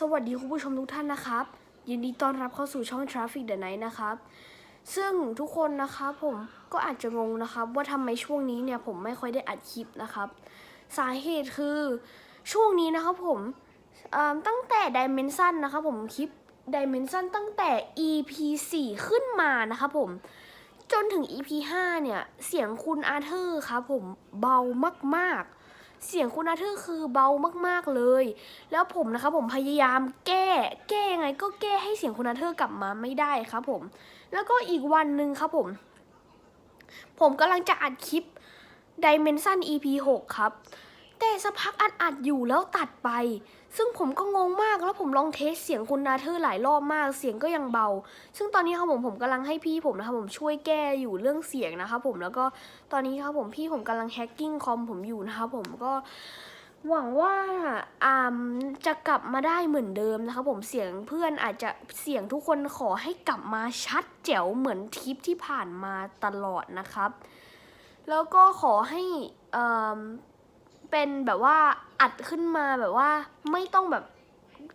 สวัสดีคุณผู้ชมทุกท่านนะครับ ยินดีต้อนรับเข้าสู่ช่อง Traffic the Night นะครับ ซึ่งทุกคนนะครับผมก็อาจจะงงนะครับ ว่าทำไมช่วงนี้เนี่ยผมไม่ค่อยได้อัดคลิปนะครับ สาเหตุคือช่วงนี้นะครับผมตั้งแต่ Dimension นะครับผมคลิป Dimension ตั้งแต่ EP 4 ขึ้นมานะครับผมจนถึง EP 5เนี่ย เสียงคุณอาเธอร์ครับผมเบามากๆ เสียงคุณอาเธอร์คือเบามากๆเลย แล้วผมนะครับผมพยายามแก้ แก้ยังไงก็แก้ให้เสียงคุณอาเธอร์กลับมาไม่ได้ครับผม แล้วก็อีกวันหนึ่งครับผม ผมกำลังจะอัดคลิป Dimension EP 6 ครับ แต่สักพักอัดอัดๆอยู่แล้วตัดไป ซึ่งผมก็งงมากแล้วผมลองเทสเสียงคุณนาเธอร์หลายรอบมากเสียงก็ยังเบา ซึ่งตอนนี้ครับผมผมกำลังให้พี่ผมนะครับผมช่วยแก้อยู่เรื่องเสียงนะครับผมแล้วก็ตอนนี้ครับผมพี่ผมกำลังแฮกกิ้งคอมผมอยู่นะครับผมก็หวังว่าอ่าจะกลับมาได้เหมือนเดิมนะครับผมเสียงเพื่อนอาจจะเสียงทุกคนขอให้กลับมาชัดแจ๋วเหมือนทริปที่ผ่านมาตลอดนะครับ แล้วก็ขอให้ เป็นแบบว่าอัดขึ้นมาแบบว่าไม่ต้องแบบ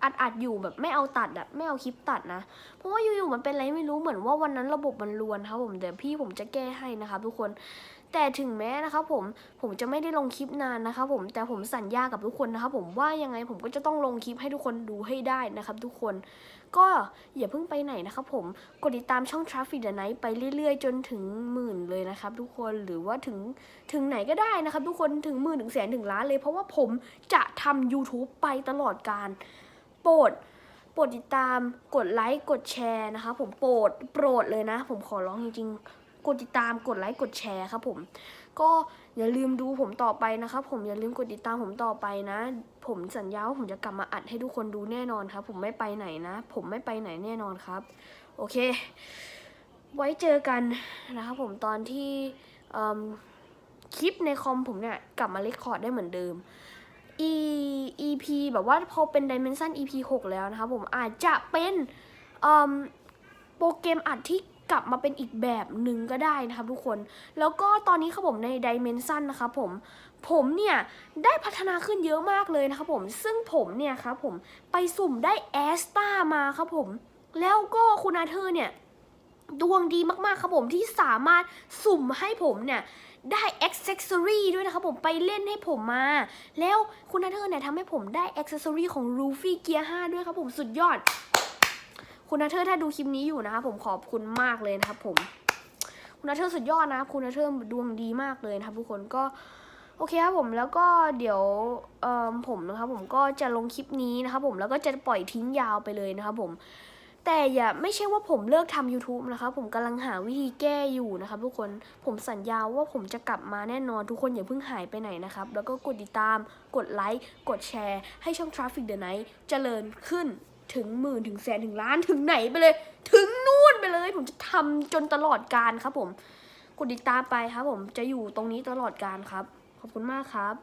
อัดอัดอยู่แบบไม่เอาตัดอะไม่เอาคลิปตัดนะ เพราะว่าอยู่ๆมันเป็นอะไรไม่รู้เหมือนว่าวันนั้นระบบมันรวนครับผมเดี๋ยวพี่ผมจะแก้ให้นะคะทุกคน แต่ถึงแม้นะครับผมผมจะไม่ได้ลงคลิปนานนะครับผมแต่ผมสัญญากับทุกคนนะครับผมว่ายังไงผมก็จะต้องลงคลิปให้ทุกคนดูให้ได้นะครับทุกคนก็อย่าเพิ่งไปไหนนะครับผมกดติดตามช่อง Traffic the Night ไปเรื่อยๆ จนถึงหมื่นเลยนะครับทุกคนหรือว่าถึงถึงไหนก็ได้นะครับทุกคนถึงหมื่นถึงแสนถึงล้านเลย เพราะว่าผมจะทำ YouTube ไปตลอดการ โปรดโปรดติดตามกดไลค์กดแชร์นะคะผมโปรดโปรดเลยนะ ผมขอร้องจริงๆ กดติดตามกดไลค์กดแชร์ครับผม ก็อย่าลืมดูผมต่อไปนะครับผมอย่าลืมกดติดตามผมต่อไปนะ ผมสัญญาว่าผมจะกลับมาอัดให้ทุกคนดูแน่นอนครับ ผมไม่ไปไหนนะ ผมไม่ไปไหนแน่นอนครับ โอเค ไว้เจอกันนะครับผมตอนที่คลิปในคอมผมเนี่ยกลับมาเรคคอร์ดได้เหมือนเดิม E EP แบบว่าพอเป็น Dimension EP 6 แล้วนะครับผมอาจจะเป็นโปรแกรมอัดที่ กลับมาเป็นอีกแบบหนึ่งก็ได้นะครับทุกคน แล้วก็ตอนนี้ครับผมใน Dimension นะครับผม ผมเนี่ย ได้พัฒนาขึ้นเยอะมากเลยนะครับผม ซึ่งผมเนี่ยครับผมไปสุ่มได้แอสตามาครับผม แล้วก็คุณอาเธอร์เนี่ยดวงดีมากๆครับผมที่สามารถสุ่มให้ผมเนี่ยได้ accessory ด้วยนะครับผมไปเล่นให้ผมมา แล้วคุณอาเธอร์เนี่ยทำให้ผมได้ accessory ของ Luffy Gear 5 ด้วยครับผมสุดยอด คุณอาเธอร์ถ้าดูคลิปนี้อยู่นะครับผมขอบคุณมากเลยนะครับ ผม คุณอาเธอร์สุดยอดนะคุณอาเธอร์ดวงดีมากเลยนะครับ ทุกคนก็โอเคครับผมแล้วก็เดี๋ยวผมนะครับผมก็จะลงคลิปนี้นะครับผมแล้วก็จะปล่อยทิ้งยาวไปเลยนะครับผมแต่อย่าไม่ใช่ว่าผมเลิกทำ YouTube นะครับผมกำลังหาวิธีแก้อยู่นะครับทุกคนผมสัญญาว่าผมจะกลับมาแน่นอนทุกคนอย่าเพิ่งหายไปไหนนะครับ แล้วก็กดติดตาม กดไลค์ กดแชร์ ให้ช่อง Traffic the Night เจริญขึ้น ถึงหมื่นถึงแสนถึงล้านถึงไหนไปเลย ถึงนู่นไปเลย ผมจะทำจนตลอดการครับผม กดติดตามไปครับผมจะอยู่ตรงนี้ตลอดการครับ ขอบคุณมากครับ